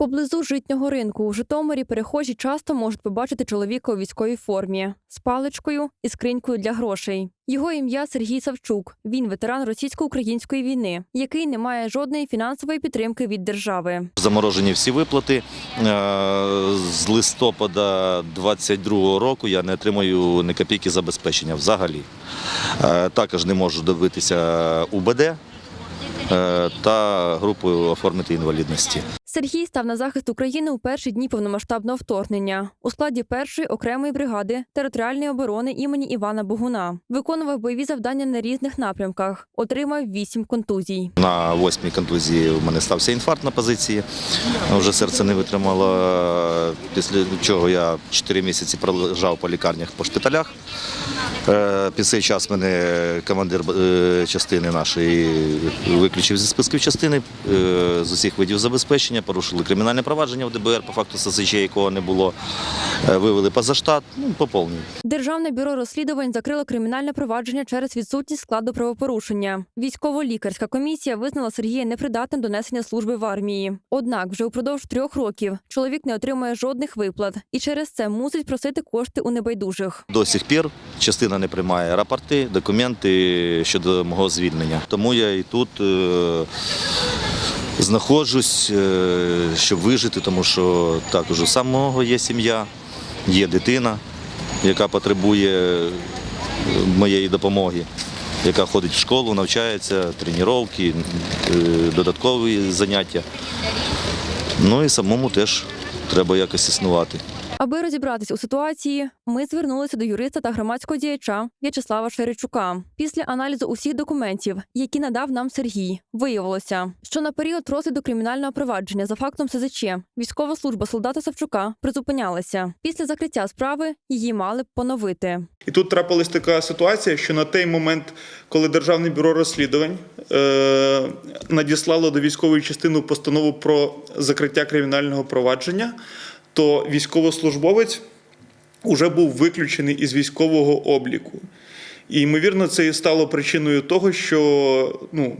Поблизу житнього ринку у Житомирі перехожі часто можуть побачити чоловіка у військовій формі з паличкою і скринькою для грошей. Його ім'я Сергій Савчук. Він ветеран російсько-української війни, який не має жодної фінансової підтримки від держави. Заморожені всі виплати. Е, З листопада 22 року я не отримую ні копійки забезпечення взагалі. Е, Також не можу добитися УБД та групою оформити інвалідності. Сергій став на захист України у перші дні повномасштабного вторгнення у складі першої окремої бригади територіальної оборони імені Івана Богуна. Виконував бойові завдання на різних напрямках, отримав вісім контузій. На восьмій контузії у мене стався інфаркт на позиції. Вже серце не витримало. Після чого я 4 місяці пролежав по лікарнях по шпиталях. Е, Під цей час мене командир е, частини нашої виключив зі списків частини е, з усіх видів забезпечення, порушили кримінальне провадження в ДБР по факту ССЧ, якого не було. Е, Вивели поза штат, ну, по повній. Державне бюро розслідувань закрило кримінальне провадження через відсутність складу правопорушення. Військово-лікарська комісія визнала Сергія непридатним до несення служби в армії. Однак, вже упродовж трьох років чоловік не отримує жодних виплат і через це мусить просити кошти у небайдужих. До сих пір частина не приймає рапорти, документи щодо мого звільнення. Тому я і тут е, знаходжусь, е, щоб вижити, тому що також у самого є сім'я, є дитина, яка потребує е, моєї допомоги, яка ходить в школу, навчається, тренування, додаткові заняття. Ну і самому теж треба якось існувати. Аби розібратись у ситуації, ми звернулися до юриста та громадського діяча В'ячеслава Шеричука. Після аналізу усіх документів, які надав нам Сергій, виявилося, що на період розгляду кримінального провадження за фактом СЗЧ військова служба солдата Савчука призупинялася. Після закриття справи її мали поновити. І тут трапилась така ситуація, що на той момент, коли Державне бюро розслідувань е, надіслало до військової частини постанову про закриття кримінального провадження, то військовослужбовець уже був виключений із військового обліку. І ймовірно, це і стало причиною того, що ну,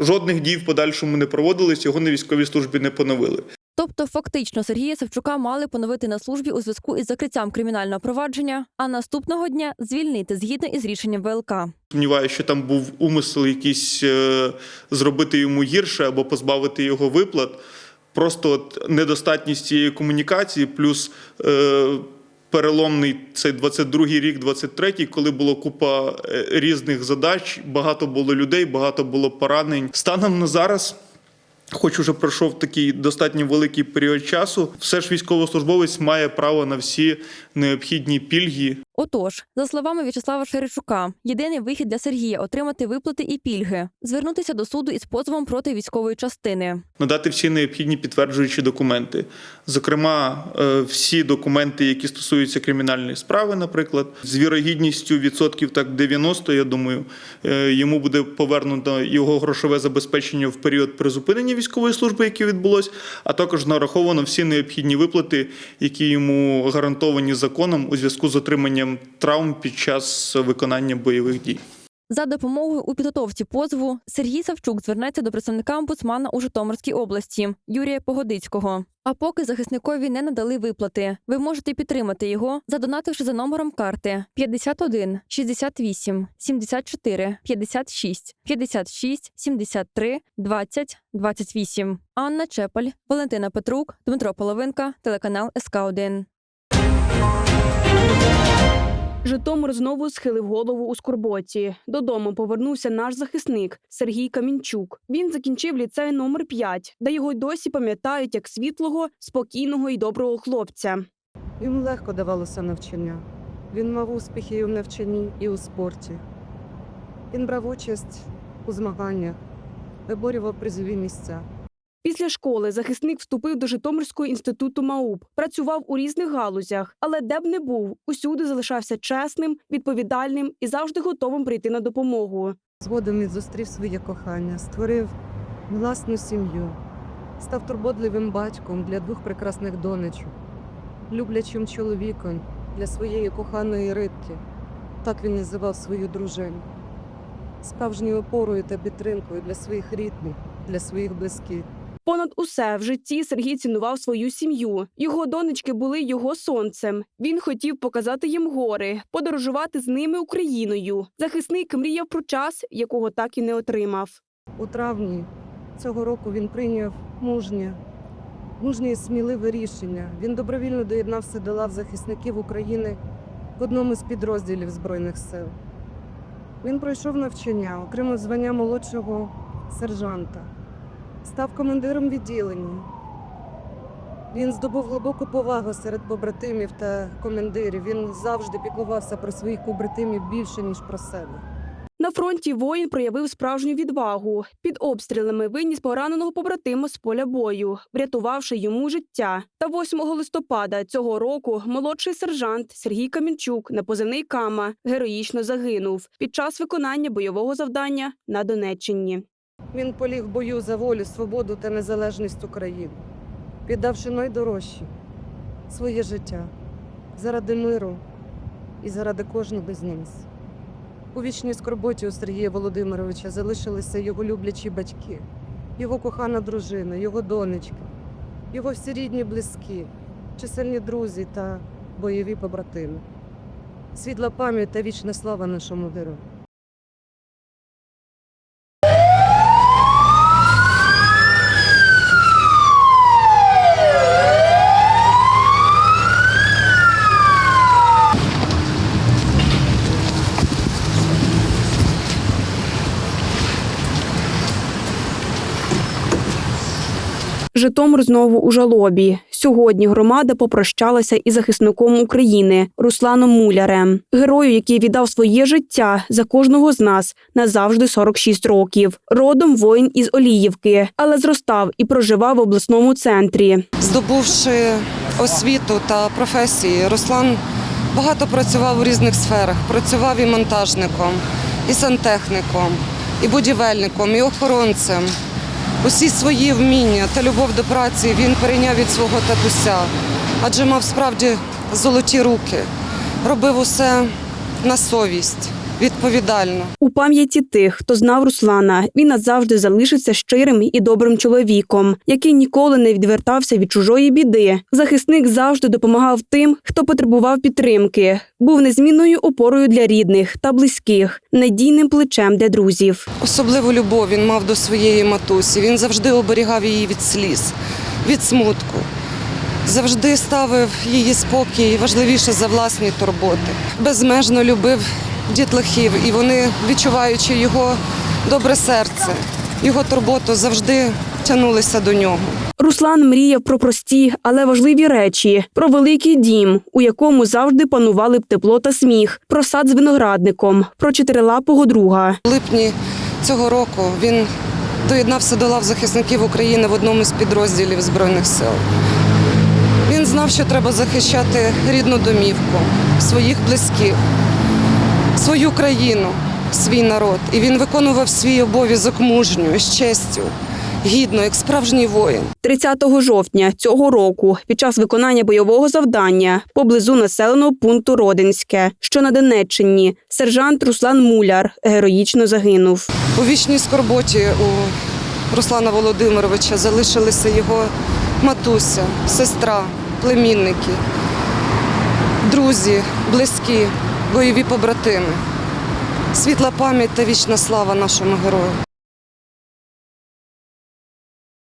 жодних дій в подальшому не проводились, його на військовій службі не поновили. Тобто, фактично, Сергія Савчука мали поновити на службі у зв'язку із закриттям кримінального провадження, а наступного дня звільнити згідно із рішенням ВЛК. Сумніваюся, що там був умисел якийсь е, зробити йому гірше або позбавити його виплат. Просто от недостатність цієї комунікації, плюс е, переломний цей 22-й рік, 23-й, коли було купа е, різних задач, багато було людей, багато було поранень. Станом на зараз. Хоч уже пройшов такий достатньо великий період часу, все ж військовослужбовець має право на всі необхідні пільги, Отож, за словами В'ячеслава Шеричука, єдиний вихід для Сергія отримати виплати і пільги, звернутися до суду із позовом проти військової частини. надати всі необхідні підтверджуючі документи. Зокрема, е, всі документи, які стосуються кримінальної справи, наприклад, з вірогідністю відсотків так 90, я думаю, е, йому буде повернуто його грошове забезпечення в період призупинення військової служби, яке відбулось, а також нараховано всі необхідні виплати, які йому гарантовані законом у зв'язку з отриманням травм під час виконання бойових дій. За допомогою у підготовці позову Сергій Савчук звернеться до представника омбудсмана у Житомирській області Юрія Погодицького. А поки захисникові не надали виплати, ви можете підтримати його, задонативши за номером карти 51 68 74 56 56 73 20 28. Анна Чепель, Валентина Петрук, Дмитро Половинка, телеканал СК 1 Житомир знову схилив голову у скорботі. Додому повернувся наш захисник Сергій Камінчук. Він закінчив ліцей номер 5, де його й досі пам'ятають як світлого, спокійного і доброго хлопця. Йому легко давалося навчання. Він мав успіхи і у навчанні, і у спорті. Він брав участь у змаганнях, виборював призові місця. Після школи захисник вступив до Житомирського інституту МАУП, працював у різних галузях, але де б не був, усюди залишався чесним, відповідальним і завжди готовим прийти на допомогу. Згодом він зустрів своє кохання, створив власну сім'ю, став турботливим батьком для двох прекрасних донечок, люблячим чоловіком для своєї коханої рибки. Так він називав свою дружину. Справжньою опорою та підтримкою для своїх рідних, для своїх близьких. Понад усе в житті Сергій цінував свою сім'ю. Його донечки були його сонцем. Він хотів показати їм гори, подорожувати з ними Україною. Захисник мріяв про час, якого так і не отримав. У травні цього року він прийняв мужнє, мужнє і сміливе рішення. Він добровільно доєднався до лав захисників України в одному з підрозділів Збройних сил. Він пройшов навчання, отримав звання молодшого сержанта, став командиром відділення. Він здобув глибоку повагу серед побратимів та командирів. Він завжди піклувався про своїх побратимів більше, ніж про себе. На фронті воїн проявив справжню відвагу. Під обстрілами виніс пораненого побратима з поля бою, врятувавши йому життя. Та 8 листопада цього року молодший сержант Сергій Камінчук на позивний Кама героїчно загинув під час виконання бойового завдання на Донеччині. Він поліг бою за волю, свободу та незалежність України, віддавши найдорожче своє життя заради миру і заради кожного з нас. У вічній скорботі у Сергія Володимировича залишилися його люблячі батьки, його кохана дружина, його донечка, його всі рідні близькі, чисельні друзі та бойові побратими. Світла пам'ять та вічна слава нашому герою. Житомир знову у жалобі. Сьогодні громада попрощалася із захисником України Русланом Мулярем, герою, який віддав своє життя за кожного з нас назавжди 46 років. Родом воїн із Оліївки, але зростав і проживав в обласному центрі. Здобувши освіту та професії, Руслан багато працював у різних сферах. Працював і монтажником, і сантехніком, і будівельником, і охоронцем. Усі свої вміння та любов до праці він перейняв від свого татуся, адже мав справді золоті руки, робив усе на совість, відповідально. У пам'яті тих, хто знав Руслана, він назавжди залишиться щирим і добрим чоловіком, який ніколи не відвертався від чужої біди. Захисник завжди допомагав тим, хто потребував підтримки, був незмінною опорою для рідних та близьких, надійним плечем для друзів. Особливу любов він мав до своєї матусі. Він завжди оберігав її від сліз, від смутку. Завжди ставив її спокій важливіше за власні турботи. Безмежно любив дітлахів, і вони, відчуваючи його добре серце, його турботу, завжди тягнулися до нього. Руслан мріяв про прості, але важливі речі: про великий дім, у якому завжди панували б тепло та сміх, про сад з виноградником, про чотирилапого друга. У липні цього року він доєднався до лав захисників України в одному з підрозділів Збройних сил. Він знав, що треба захищати рідну домівку, своїх близьких, свою країну, свій народ. І він виконував свій обов'язок мужньо, з честю, гідно, як справжній воїн. 30 жовтня цього року, під час виконання бойового завдання поблизу населеного пункту Родинське, що на Донеччині, сержант Руслан Муляр героїчно загинув. У вічній скорботі у Руслана Володимировича залишилися його матуся, сестра, племінники, друзі, близькі, бойові побратими. Світла пам'ять та вічна слава нашому герою.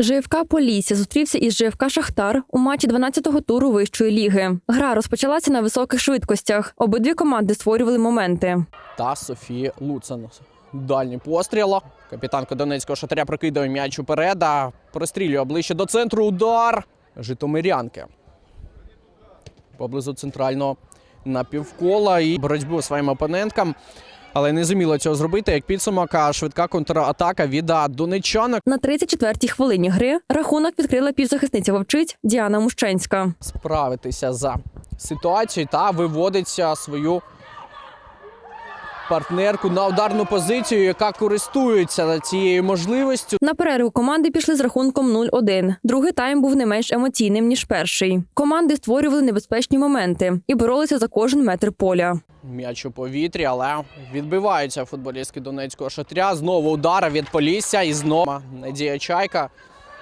ЖФК Полісся зустрівся із ЖФК Шахтар у матчі 12-го туру вищої ліги. Гра розпочалася на високих швидкостях. Обидві команди створювали моменти. та Софія Луцен. Дальній постріл. Капітанка Донецького шатаря прокидає м'яч уперед, а прострілює ближче до центру. Удар Житомирянки. Поблизу центрального напівкола і боротьбу своїм опоненткам. Але не зуміла цього зробити, як підсумок, а швидка контратака від донечанок. На 34-й хвилині гри рахунок відкрила півзахисниця вовчиць Діана Мущенська. справитися за ситуацією та виводиться свою партнерку на ударну позицію, яка користується цією можливістю. На перерву команди пішли з рахунком 0-1. Другий тайм був не менш емоційним ніж перший. Команди створювали небезпечні моменти і боролися за кожен метр поля. М'яч у повітрі, але відбиваються футболістки Донецького шатря. Знову удар від Полісся і знову Надія Чайка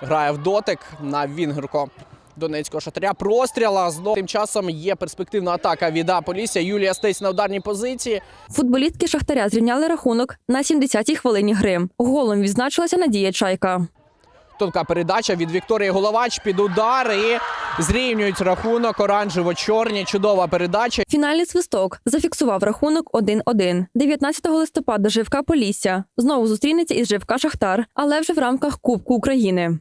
Грає в дотик на Вінгерко. Донецького шатаря простріла. Знову тим часом є перспективна атака від Аполісся. Юлія Стець на ударній позиції. Футболістки Шахтаря зрівняли рахунок на 70-й хвилині гри. Голом відзначилася Надія Чайка. Тонка передача від Вікторії Головач під удар і зрівнюють рахунок оранжево-чорні. Чудова передача. Фінальний свисток зафіксував рахунок 1-1. 19 листопада Живка Полісся знову зустрінеться із Живка Шахтар, але вже в рамках Кубку України.